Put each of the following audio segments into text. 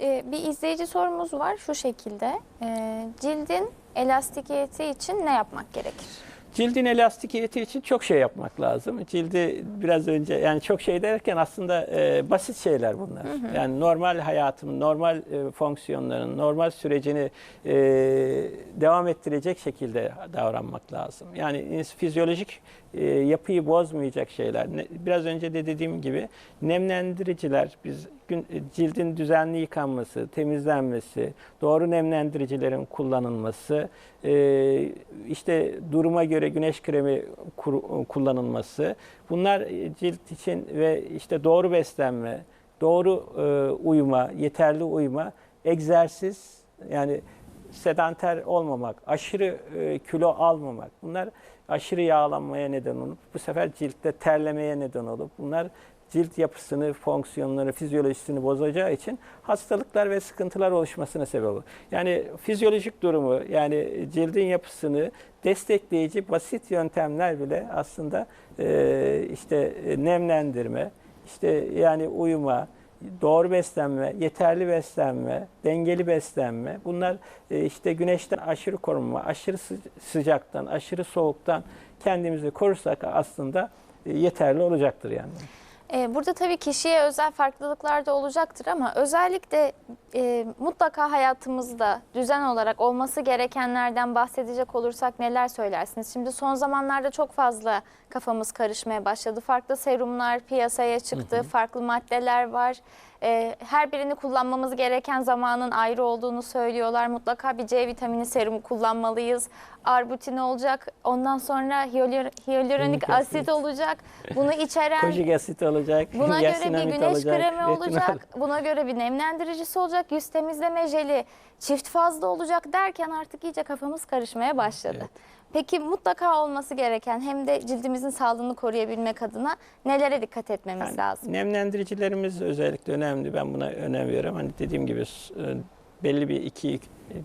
Ee, bir izleyici sorumuz var şu şekilde. Ee, cildin elastikiyeti için ne yapmak gerekir? Cildin elastikiyeti için çok şey yapmak lazım. Cildi biraz önce yani çok şey derken aslında e, basit şeyler bunlar. Yani normal hayatın, normal e, fonksiyonların, normal sürecini e, devam ettirecek şekilde davranmak lazım. Yani fizyolojik e, yapıyı bozmayacak şeyler. Ne- Biraz önce de dediğim gibi nemlendiriciler, biz gün, e, cildin düzenli yıkanması, temizlenmesi, doğru nemlendiricilerin kullanılması, e, işte duruma göre güneş kremi kur- kullanılması, bunlar e, cilt için ve işte doğru beslenme, doğru e, uyuma, yeterli uyuma, egzersiz yani sedanter olmamak, aşırı e, kilo almamak. Bunlar aşırı yağlanmaya neden olup bu sefer ciltte terlemeye neden olup bunlar cilt yapısını, fonksiyonları, fizyolojisini bozacağı için hastalıklar ve sıkıntılar oluşmasına sebep olur. Yani fizyolojik durumu yani cildin yapısını destekleyici basit yöntemler bile aslında işte e, nemlendirme, işte yani uyuma, doğru beslenme, yeterli beslenme, dengeli beslenme. Bunlar e, işte güneşten aşırı korunma, aşırı sı- sıcaktan, aşırı soğuktan kendimizi korursak aslında e, yeterli olacaktır yani. Ee, burada tabii kişiye özel farklılıklar da olacaktır ama özellikle e, mutlaka hayatımızda düzen olarak olması gerekenlerden bahsedecek olursak neler söylersiniz? Şimdi son zamanlarda çok fazla kafamız karışmaya başladı. Farklı serumlar piyasaya çıktı, farklı maddeler var. Ee, her birini kullanmamız gereken zamanın ayrı olduğunu söylüyorlar. Mutlaka bir C vitamini serumu kullanmalıyız. Arbutin olacak. Ondan sonra hyaluronik Hyaluronik asit asit. olacak. Bunu içeren Kojik asit olacak, Buna göre bir güneş olacak, kremi retinol. olacak, buna göre bir nemlendiricisi olacak, yüz temizleme jeli çift fazla olacak derken artık iyice kafamız karışmaya başladı. Evet. Peki mutlaka olması gereken hem de cildimizin sağlığını koruyabilmek adına nelere dikkat etmemiz Yani lazım? Nemlendiricilerimiz özellikle önemli. Ben buna önem veriyorum. Hani dediğim gibi e, belli bir iki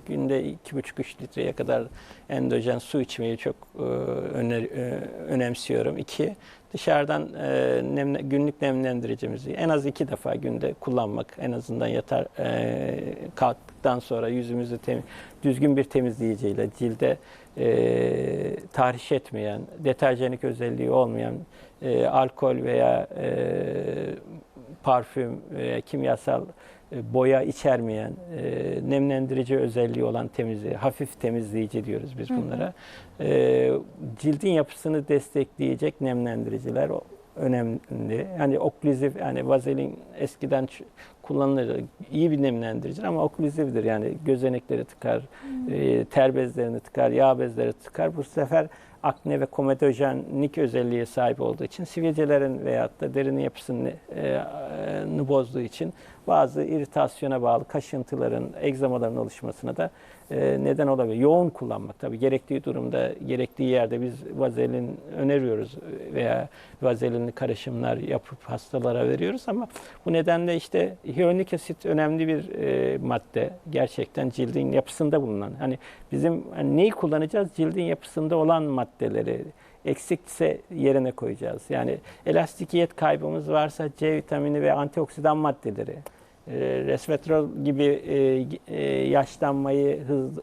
günde iki buçuk üç litreye kadar endojen su içmeyi çok e, öner, e, önemsiyorum. İki, dışarıdan e, nemle, günlük nemlendiricimizi en az iki defa günde kullanmak. En azından yatar kalktıktan sonra yüzümüzü tem- düzgün bir temizleyiciyle cilde e, tahriş etmeyen, deterjenik özelliği olmayan e, alkol veya e, parfüm veya kimyasal boya içermeyen, e, nemlendirici özelliği olan temizliği, hafif temizleyici diyoruz biz bunlara. E, cildin yapısını destekleyecek nemlendiriciler önemli. Yani oklüziv, yani vazelin eskiden kullanılır. iyi bir nemlendiricidir ama oklüzivdir. Yani gözenekleri tıkar, e, ter bezlerini tıkar, yağ bezleri tıkar. Bu sefer akne ve komedojenlik özelliğe sahip olduğu için sivilcelerin veyahut da derinin yapısını e, e, bozduğu için bazı iritasyona bağlı kaşıntıların, egzamaların oluşmasına da e, neden olabilir. Yoğun kullanmak tabii gerektiği durumda, gerektiği yerde biz vazelin öneriyoruz veya vazelinli karışımlar yapıp hastalara veriyoruz ama bu nedenle işte hyaluronik asit önemli bir e, madde. Gerçekten cildin yapısında bulunan. Hani bizim hani neyi kullanacağız? Cildin yapısında olan maddeleri eksikse yerine koyacağız. Yani elastikiyet kaybımız varsa C vitamini ve antioksidan maddeleri, e, resveratrol gibi e, e, yaşlanmayı hız,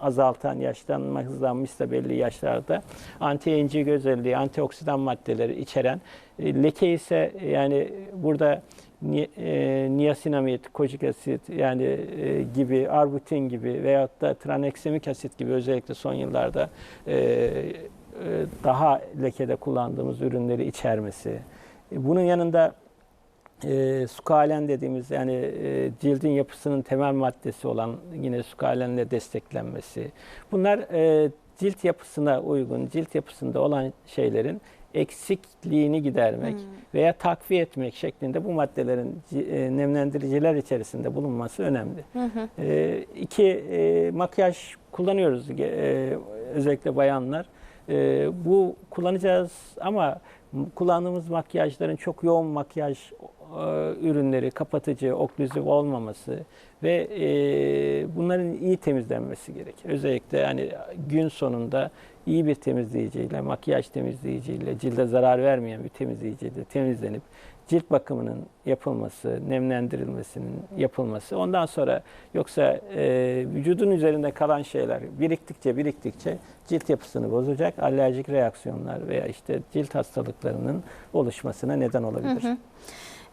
azaltan, yaşlanma hızlanmışsa belli yaşlarda anti-aging özelliği, antioksidan maddeleri içeren leke ise yani burada ni, e, niasinamid, kojik asit yani gibi, arbutin gibi veyahut da traneksemik asit gibi özellikle son yıllarda e, daha lekede kullandığımız ürünleri içermesi. E, Bunun yanında e, sukalen dediğimiz yani e, cildin yapısının temel maddesi olan yine sukalenle desteklenmesi. Bunlar e, cilt yapısına uygun, cilt yapısında olan şeylerin eksikliğini gidermek veya takviye etmek şeklinde bu maddelerin e, nemlendiriciler içerisinde bulunması önemli. E, iki, e, makyaj kullanıyoruz e, özellikle bayanlar. E, bu kullanacağız ama kullandığımız makyajların çok yoğun makyaj ürünleri, kapatıcı, oklüzif olmaması ve e, bunların iyi temizlenmesi gerekir. Özellikle hani gün sonunda iyi bir temizleyiciyle, makyaj temizleyiciyle, cilde zarar vermeyen bir temizleyiciyle temizlenip cilt bakımının yapılması, nemlendirilmesinin yapılması. Ondan sonra yoksa e, vücudun üzerinde kalan şeyler biriktikçe biriktikçe cilt yapısını bozacak alerjik reaksiyonlar veya işte cilt hastalıklarının oluşmasına neden olabilir. Hı hı.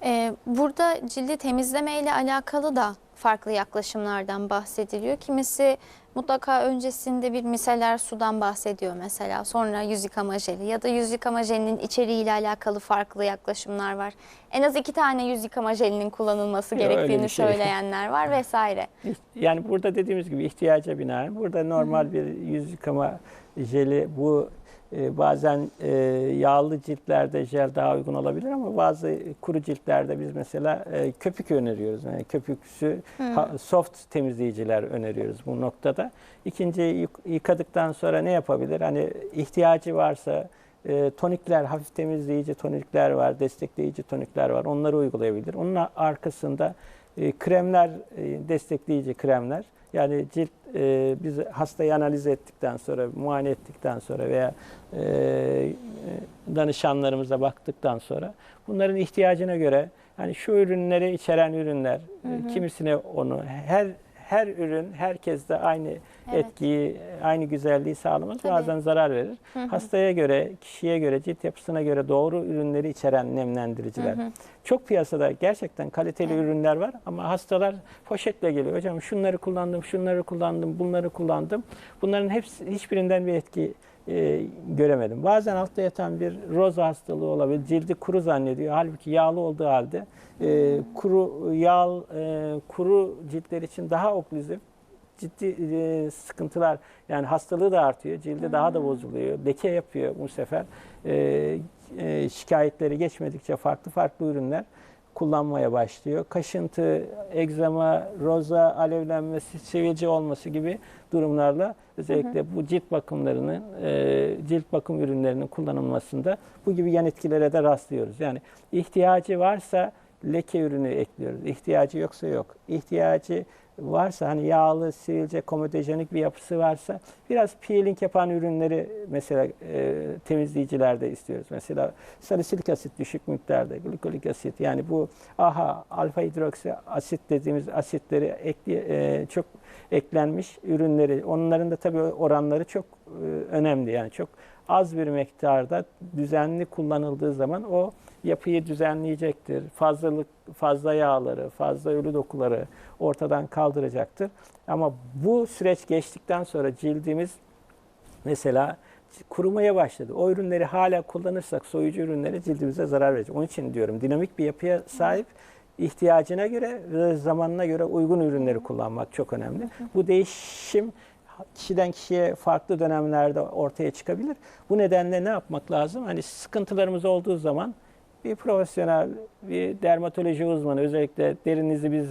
Ee, burada cildi temizleme ile alakalı da farklı yaklaşımlardan bahsediliyor. Kimisi mutlaka öncesinde bir miseler sudan bahsediyor mesela. Sonra yüz yıkama jeli ya da yüz yıkama jelinin içeriğiyle alakalı farklı yaklaşımlar var. En az iki tane yüz yıkama jelinin kullanılması gerektiğini şey. söyleyenler var vesaire. Yani burada dediğimiz gibi ihtiyaca binaen burada normal bir yüz yıkama jeli bu e, bazen e, yağlı ciltlerde jel daha uygun olabilir ama bazı kuru ciltlerde biz mesela e, köpük öneriyoruz. Yani köpüksü ha- soft temizleyiciler öneriyoruz bu noktada. İkinci yık- yıkadıktan sonra ne yapabilir? Hani ihtiyacı varsa e, tonikler, hafif temizleyici tonikler var, destekleyici tonikler var. Onları uygulayabilir. Onun arkasında e, kremler, e, destekleyici kremler. Yani cilt e, biz hastayı analiz ettikten sonra, muayene ettikten sonra veya e, e, danışanlarımıza baktıktan sonra bunların ihtiyacına göre hani şu ürünleri içeren ürünler, e, kimisine onu her her ürün herkeste aynı Evet. etkiyi, aynı güzelliği sağlamaz. Tabii. Bazen zarar verir. Hı hı. Hastaya göre, kişiye göre, cilt yapısına göre doğru ürünleri içeren nemlendiriciler. Hı hı. Çok piyasada gerçekten kaliteli Evet. ürünler var ama hastalar poşetle geliyor. Hocam şunları kullandım, şunları kullandım, bunları kullandım. Bunların hepsi hiçbirinden bir etki e, göremedim. Bazen altta yatan bir roza hastalığı olabilir. Cildi kuru zannediyor. Halbuki yağlı olduğu halde e, kuru yağ e, kuru ciltler için daha oklüzif ciddi e, sıkıntılar yani hastalığı da artıyor. Cildi daha da bozuluyor. Leke yapıyor bu sefer. E, e, şikayetleri geçmedikçe farklı farklı ürünler kullanmaya başlıyor. Kaşıntı, egzama, roza, alevlenmesi, sivilce olması gibi durumlarla özellikle bu cilt bakımlarının, e, cilt bakım ürünlerinin kullanılmasında bu gibi yan etkilere de rastlıyoruz. Yani ihtiyacı varsa leke ürünü ekliyoruz. İhtiyacı yoksa yok. İhtiyacı varsa hani yağlı, sivilce, komedojenik bir yapısı varsa biraz peeling yapan ürünleri mesela e, temizleyicilerde istiyoruz. Mesela salisilik asit düşük miktarda, glikolik asit yani bu AHA, alfa hidroksi asit dediğimiz asitleri ekli, e, çok eklenmiş ürünleri. Onların da tabii oranları çok e, önemli yani çok az bir miktarda düzenli kullanıldığı zaman o yapıyı düzenleyecektir. Fazlalık, fazla yağları, fazla ölü dokuları ortadan kaldıracaktır. Ama bu süreç geçtikten sonra cildimiz mesela kurumaya başladı. O ürünleri hala kullanırsak soyucu ürünleri cildimize zarar verecek. Onun için diyorum dinamik bir yapıya sahip ihtiyacına göre ve zamanına göre uygun ürünleri kullanmak çok önemli. Bu değişim kişiden kişiye farklı dönemlerde ortaya çıkabilir. Bu nedenle ne yapmak lazım? Hani sıkıntılarımız olduğu zaman bir profesyonel, bir dermatoloji uzmanı özellikle derinizi biz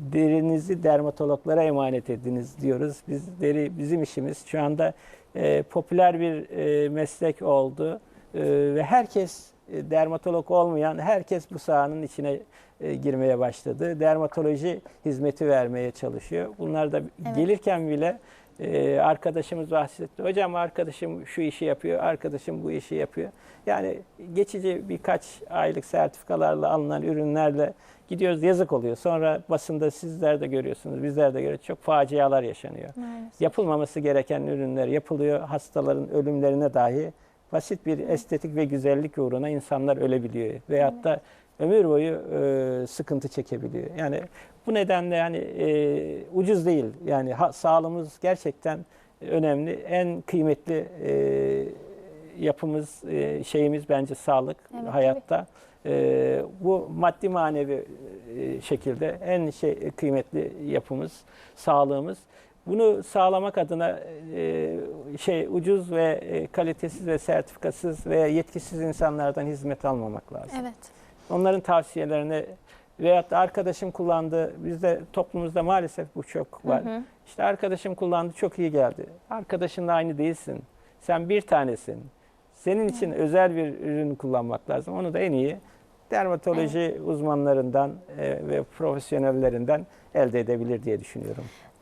derinizi dermatologlara emanet ediniz diyoruz. Biz deri bizim işimiz şu anda e, popüler bir e, meslek oldu E, ve herkes e, dermatolog olmayan herkes bu sahanın içine e, girmeye başladı. Dermatoloji hizmeti vermeye çalışıyor. Bunlar da gelirken bile e, arkadaşımız bahsetti. Hocam arkadaşım şu işi yapıyor, arkadaşım bu işi yapıyor. Yani geçici birkaç aylık sertifikalarla alınan ürünlerle gidiyoruz yazık oluyor. Sonra basında sizler de görüyorsunuz, bizler de görüyoruz. Çok facialar yaşanıyor. Maalesef. Yapılmaması gereken ürünler yapılıyor. Hastaların ölümlerine dahi basit bir estetik ve güzellik uğruna insanlar ölebiliyor. Veyahut da ömür boyu e, sıkıntı çekebiliyor. Yani bu nedenle yani e, ucuz değil. Yani ha, sağlığımız gerçekten önemli. En kıymetli e, yapımız, e, şeyimiz bence sağlık Evet, hayatta. E, bu maddi manevi e, şekilde en şey kıymetli yapımız, sağlığımız. Bunu sağlamak adına e, şey ucuz ve e, kalitesiz ve sertifikasız ve yetkisiz insanlardan hizmet almamak lazım. Evet. Onların tavsiyelerini veyahut da arkadaşım kullandı. Bizde toplumumuzda maalesef bu çok var. Hı hı. İşte arkadaşım kullandı çok iyi geldi. Arkadaşınla aynı değilsin. Sen bir tanesin. Senin için özel bir ürün kullanmak lazım. Onu da en iyi dermatoloji uzmanlarından e, ve profesyonellerinden elde edebilir diye düşünüyorum.